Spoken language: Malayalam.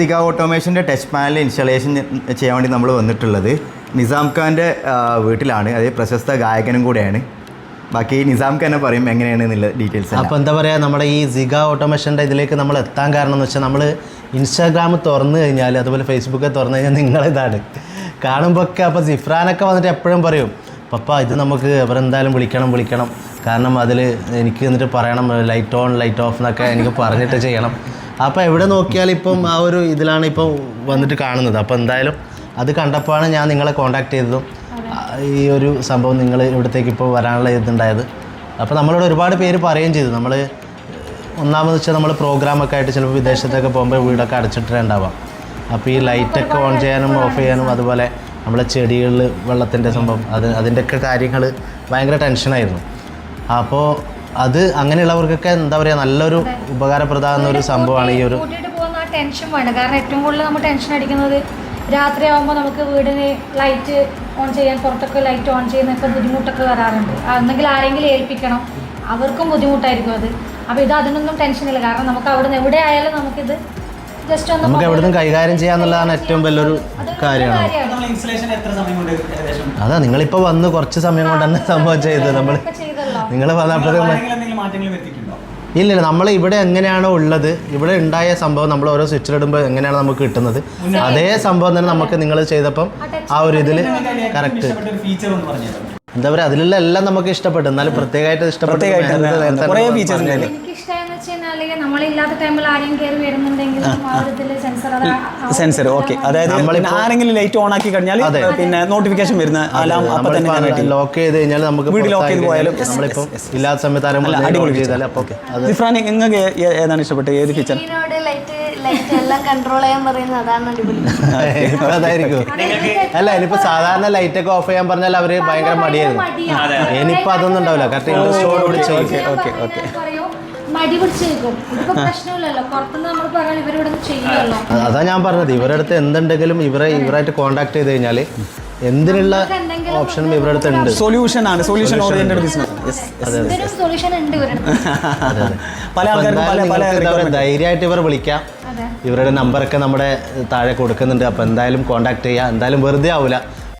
സിഗ ഓട്ടോമേഷന്റെ ടച്ച് പാനൽ ഇൻസ്റ്റാളേഷൻ ചെയ്യാൻ വേണ്ടി നമ്മൾ വന്നിട്ടുള്ളത് നിസാം ഖാന്റെ വീട്ടിലാണ്. അതേ പ്രശസ്ത ഗായകനും കൂടെയാണ്. ബാക്കി നിസാം ഖാൻ പറയും എങ്ങനെയാണ് എന്നുള്ള ഡീറ്റെയിൽസ് അപ്പോൾ എന്താ പറയുക നമ്മുടെ ഈ സിഗ ഓട്ടോമേഷന്റെ ഇതിലേക്ക് നമ്മൾ എത്താൻ കാരണം എന്ന് വെച്ചാൽ നമ്മൾ ഇൻസ്റ്റാഗ്രാം തുറന്നു കഴിഞ്ഞാൽ അതുപോലെ ഫേസ്ബുക്ക് തുറന്നു കഴിഞ്ഞാൽ നിങ്ങളിതാണ് കാണുമ്പോൾ ഒക്കെ അപ്പോൾ സിഫ്രാനൊക്കെ വന്നിട്ട് എപ്പോഴും പറയും പപ്പ ഇത് നമുക്ക് അവരെന്തായാലും വിളിക്കണം വിളിക്കണം. കാരണം അതിൽ എനിക്ക് എന്നിട്ട് പറയണം ലൈറ്റ് ഓൺ ലൈറ്റ് ഓഫ് എന്നൊക്കെ എനിക്ക് പറഞ്ഞിട്ട് ചെയ്യണം. അപ്പോൾ എവിടെ നോക്കിയാലും ഇപ്പം ആ ഒരു ഇതിലാണ് ഇപ്പം വന്നിട്ട് കാണുന്നത്. അപ്പോൾ എന്തായാലും അത് കണ്ടപ്പോഴാണ് ഞാൻ നിങ്ങളെ കോൺടാക്ട് ചെയ്തതും ഈ ഒരു സംഭവം നിങ്ങൾ ഇവിടത്തേക്ക് ഇപ്പോൾ വരാനുള്ള ഇതുണ്ടായത്. അപ്പോൾ നമ്മളോട് ഒരുപാട് പേര് പറയുകയും ചെയ്തു. നമ്മൾ ഒന്നാമത് വെച്ചാൽ നമ്മൾ പ്രോഗ്രാമൊക്കെ ആയിട്ട് ചിലപ്പോൾ വിദേശത്തൊക്കെ പോകുമ്പോൾ വീടൊക്കെ അടച്ചിട്ടുണ്ടാവാം. അപ്പോൾ ഈ ലൈറ്റൊക്കെ ഓൺ ചെയ്യാനും ഓഫ് ചെയ്യാനും അതുപോലെ നമ്മളെ ചെടികളിൽ വെള്ളത്തിന്റെ സംഭവം അത് അതിന്റെയൊക്കെ കാര്യങ്ങൾ ഭയങ്കര ടെൻഷനായിരുന്നു അപ്പോൾ അത് അങ്ങനെയുള്ളവർക്കൊക്കെ എന്താ പറയുക നല്ലൊരു ഉപകാരപ്രദമാകുന്ന ഒരു സംഭവമാണ് ഈ ഒരു കൂട്ടിയിട്ട് പോകുന്ന ആ ടെൻഷൻ വേണ്ട കാരണം ഏറ്റവും കൂടുതൽ നമ്മൾ ടെൻഷൻ അടിക്കുന്നത് രാത്രി ആകുമ്പോൾ നമുക്ക് വീടിന് ലൈറ്റ് ഓൺ ചെയ്യാൻ പുറത്തൊക്കെ ലൈറ്റ് ഓൺ ചെയ്യുന്നൊക്കെ ബുദ്ധിമുട്ടൊക്കെ വരാറുണ്ട്. എന്തെങ്കിലും ആരെങ്കിലും ഏൽപ്പിക്കണം. അവർക്കും ബുദ്ധിമുട്ടായിരിക്കും അത്. അപ്പോൾ ഇത് അതിനൊന്നും ടെൻഷൻ ഇല്ല. കാരണം നമുക്ക് അവിടെ നിന്ന് എവിടെ ആയാലും നമുക്കിത് ജസ്റ്റ് ഒന്ന് നമുക്ക് എവിടെ നിന്നും കൈകാര്യം ചെയ്യാന്നുള്ളതാണ് ഏറ്റവും വലിയൊരു കാര്യമാണ്. കാര്യമാണ്. നമ്മൾ ഇൻസ്റ്റലേഷൻ എത്ര സമയം കൊണ്ട് ഏകദേശം? അതാ നിങ്ങളിപ്പോൾ വന്ന് കുറച്ച് സമയം കൊണ്ട് തന്നെ സംഭവം ചെയ്തത് നമ്മൾ നിങ്ങൾ ഇല്ല ഇല്ല നമ്മൾ ഇവിടെ എങ്ങനെയാണോ ഉള്ളത് ഇവിടെ ഉണ്ടായ സംഭവം നമ്മൾ ഓരോ സ്വിച്ചിലിടുമ്പോൾ എങ്ങനെയാണ് നമുക്ക് കിട്ടുന്നത് അതേ സംഭവം തന്നെ നമുക്ക് നിങ്ങൾ ചെയ്തപ്പം ആ ഒരു ഇതിൽ കറക്റ്റ് ഫീച്ചർ ഒന്ന് പറഞ്ഞു തരാം എന്താ പറയുക അതിലുള്ള എല്ലാം നമുക്ക് ഇഷ്ടപ്പെട്ടു. എന്നാലും പ്രത്യേകമായിട്ട് ഇഷ്ടപ്പെട്ടു കുറേ ഫീച്ചേഴ്സ് features ഉണ്ട് എനിക്ക് ഇഷ്ടമായെന്ന് വെച്ച് കഴിഞ്ഞാൽ നമ്മളില്ലാത്ത ടൈമിൽ ആരെയും കയറി വരുന്നുണ്ടെങ്കിലും ആ. ഒരു സെൻസർ സെൻസർ ഓക്കെ അതായത് ആരെങ്കിലും ലൈറ്റ് ഓൺ ആക്കി കഴിഞ്ഞാൽ പിന്നെ നോട്ടിഫിക്കേഷൻ വരുന്ന അലാം അപ്പൊ തന്നെ ലോക്ക് ചെയ്ത് കഴിഞ്ഞാൽ നമുക്ക് വീട് ലോക്ക് ചെയ്ത് പോയാലും നമ്മളിപ്പോ ഇല്ലാത്ത സമയത്ത് ആരെങ്കിലും അടിപൊളി ചെയ്താലും നിങ്ങൾക്ക് ഏതാണ് ഇഷ്ടപ്പെട്ടത്? ഏത് ഫീച്ചർ ഇതിനോട് ലൈറ്റ് ലൈറ്റ് എല്ലാം കൺട്രോൾ ചെയ്യാൻ പറയുന്നത് അതാണ് അടിപൊളി. ഇപ്പൊ അതായിരിക്കും. അല്ല ഇനിയിപ്പോ സാധാരണ ലൈറ്റ് ഒക്കെ ഓഫ് ചെയ്യാൻ പറഞ്ഞാൽ അവർ ഭയങ്കര മടിയായിരുന്നു. ഇനിയിപ്പോ അതൊന്നും ഉണ്ടാവില്ല. കറക്റ്റ് ഇൻട്രസ്റ്റോടുകൂടി പിടിച്ച് ഓക്കെ ഓക്കെ. ഓക്കെ. മടി പിടിച്ച് നിൽക്കും ഇതിപ്പോ പ്രശ്നമില്ലല്ലോ. പുറത്തുനിന്ന് നമ്മൾ ചെയ്യുമല്ലോ. അതാ ഞാൻ പറഞ്ഞത്. ഇവരുടെ അടുത്ത് എന്തുണ്ടെങ്കിലും ഇവരെ ഇവരായിട്ട് കോണ്ടാക്ട് ചെയ്ത് കഴിഞ്ഞാൽ എന്തിനുള്ള ഓപ്ഷനും ഇവരുടെ അടുത്ത് ഉണ്ട്. സൊല്യൂഷൻ ആണ്. സൊല്യൂഷൻ ഓറിയന്റഡ് ബിസിനസ് സൊല്യൂഷൻ ഉണ്ട് ഇവരുടെ അടുത്ത്. പല ആൾക്കാരും ആൾക്കാർക്കും പല പല ധൈര്യമായിട്ട് ഇവർ വിളിക്കാം. ഇവരുടെ നമ്പറൊക്കെ നമ്മുടെ താഴെ കൊടുക്കുന്നുണ്ട്. അപ്പോൾ എന്തായാലും കോണ്ടാക്ട് ചെയ്യുക എന്തായാലും വെറുതെ ആവില്ല